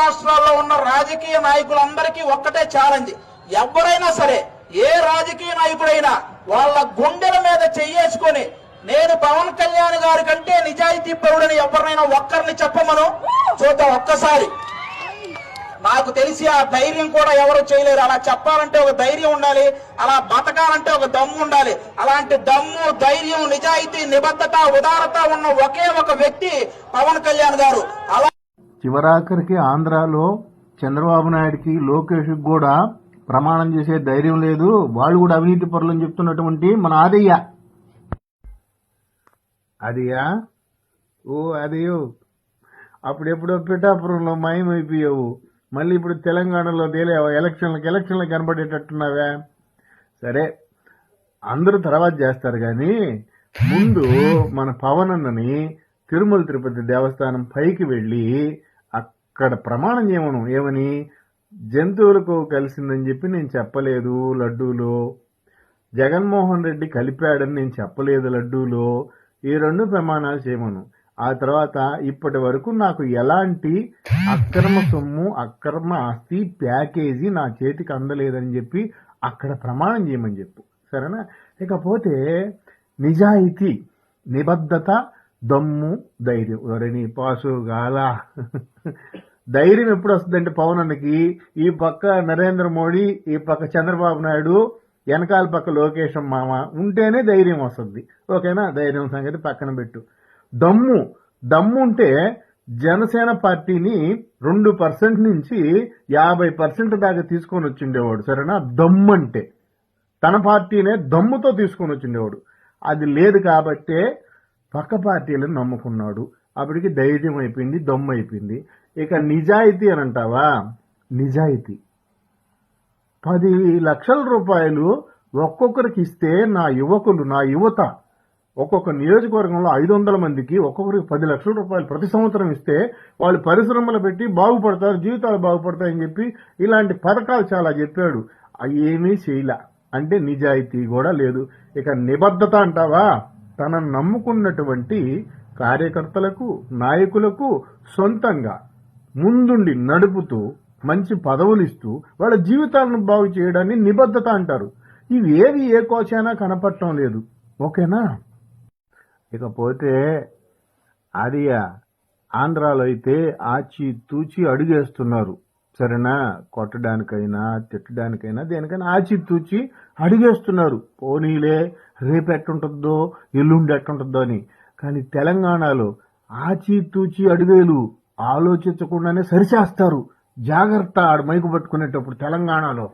రాష్ట్రాల్లో ఉన్న రాజకీయ నాయకులందరికీ ఒక్కటే ఛాలెంజ్ ఎవరైనా సరే ఏ రాజకీయ నాయకుడైనా వాళ్ళ గుండెల మీద చెయ్యేసుకొని నేను పవన్ కళ్యాణ్ గారి కంటే నిజాయితీ పరుడని ఎవరినైనా ఒక్కరిని చెప్పమను? చూద్దాం ఒక్కసారి. నాకు తెలిసి ఆ ధైర్యం కూడా ఎవరు చేయలేరు. అలా చెప్పాలంటే ఒక ధైర్యం ఉండాలి అలా బతకాలంటే ఒక దమ్ము ఉండాలి. అలాంటి దమ్ము ధైర్యం నిజాయితీ నిబద్ధత ఉదారత ఉన్న ఒకే ఒక వ్యక్తి పవన్ కళ్యాణ్ గారు. అలా చివరాఖరికి ఆంధ్రాలో చంద్రబాబు నాయుడికి లోకేష్ కూడా ప్రమాణం చేసే ధైర్యం లేదు. వాళ్ళు కూడా అవినీతి పరులని చెప్తున్నటువంటి మన ఆదయ్య. అదియా ఓ అదయో అప్పుడెప్పుడో పిఠాపురంలో మాయమైపోయావు. మళ్ళీ ఇప్పుడు తెలంగాణలో తేలేవా? ఎలక్షన్లకు ఎలక్షన్లకు కనబడేటట్టున్నావా? సరే అందరూ తర్వాత చేస్తారు కానీ ముందు మన పవన్ అన్నని తిరుమల తిరుపతి దేవస్థానం పైకి వెళ్ళి అక్కడ ప్రమాణం చేయమను ఏమని? జంతువులకు కలిసిందని చెప్పి నేను చెప్పలేదు లడ్డూలో. జగన్మోహన్ రెడ్డి కలిపాడని నేను చెప్పలేదు లడ్డూలో. ఈ రెండు ప్రమాణాలు చేయమను. ఆ తర్వాత ఇప్పటి వరకు నాకు ఎలాంటి అక్రమ సొమ్ము అక్రమ ఆస్తి ప్యాకేజీ నా చేతికి అందలేదని చెప్పి అక్కడ ప్రమాణం చేయమని చెప్పు. సరేనా? ఇకపోతే నిజాయితీ నిబద్ధత దమ్ము ధైర్యం. ఎవరని పాసు గాల. ధైర్యం ఎప్పుడు వస్తుందంటే పవన్ అన్నకి ఈ పక్క నరేంద్ర మోడీ ఈ పక్క చంద్రబాబు నాయుడు వెనకాల పక్క లోకేశం మామ ఉంటేనే ధైర్యం వస్తుంది. ఓకేనా? ధైర్యం సంగతి పక్కన పెట్టు. దమ్ము. దమ్ము ఉంటే జనసేన పార్టీని రెండు పర్సెంట్ నుంచి యాభై పర్సెంట్ దాకా తీసుకొని వచ్చిండేవాడు సరేనా? దమ్ము అంటే. తన పార్టీనే దమ్ముతో తీసుకొని వచ్చిండేవాడు. అది లేదు కాబట్టే పక్క పార్టీలను నమ్ముకున్నాడు. అప్పటికి ధైర్యం అయిపోయింది దమ్ము అయిపోయింది. ఇక నిజాయితీ అని అంటావా? నిజాయితీ. పది లక్షల రూపాయలు ఒక్కొక్కరికి ఇస్తే నా యువకులు నా యువత ఒక్కొక్క నియోజకవర్గంలో ఐదు వందల మందికి ఒక్కొక్కరికి పది లక్షల రూపాయలు ప్రతి సంవత్సరం ఇస్తే వాళ్ళు పరిశ్రమలు పెట్టి బాగుపడతారు జీవితాలు బాగుపడతాయని చెప్పి ఇలాంటి పథకాలు చాలా చెప్పాడు. అవి ఏమీ చేయలే. అంటే నిజాయితీ కూడా లేదు. ఇక నిబద్ధత అంటావా? తనను నమ్ముకున్నటువంటి కార్యకర్తలకు నాయకులకు సొంతంగా ముందుండి నడుపుతూ మంచి పదవులు ఇస్తూ వాళ్ళ జీవితాలను బాగు చేయడాన్ని నిబద్ధత అంటారు. ఇవి ఏవి ఏ కోచైనా కనపడటం లేదు. ఓకేనా? ఇకపోతే అది ఆంధ్రాలో అయితే ఆచి తూచి అడుగేస్తున్నారు. సరేనా? కొట్టడానికైనా తిట్టడానికైనా దేనికైనా ఆచితూచి అడిగేస్తున్నారు. పోనీలే రేపు ఎట్టుంటుందో ఎల్లుండి ఎట్టుంటుందో అని. కానీ తెలంగాణలో ఆచితూచి అడిగేలు ఆలోచించకుండానే సరిచేస్తారు. జాగ్రత్త ఆడు మైకు పట్టుకునేటప్పుడు తెలంగాణలో.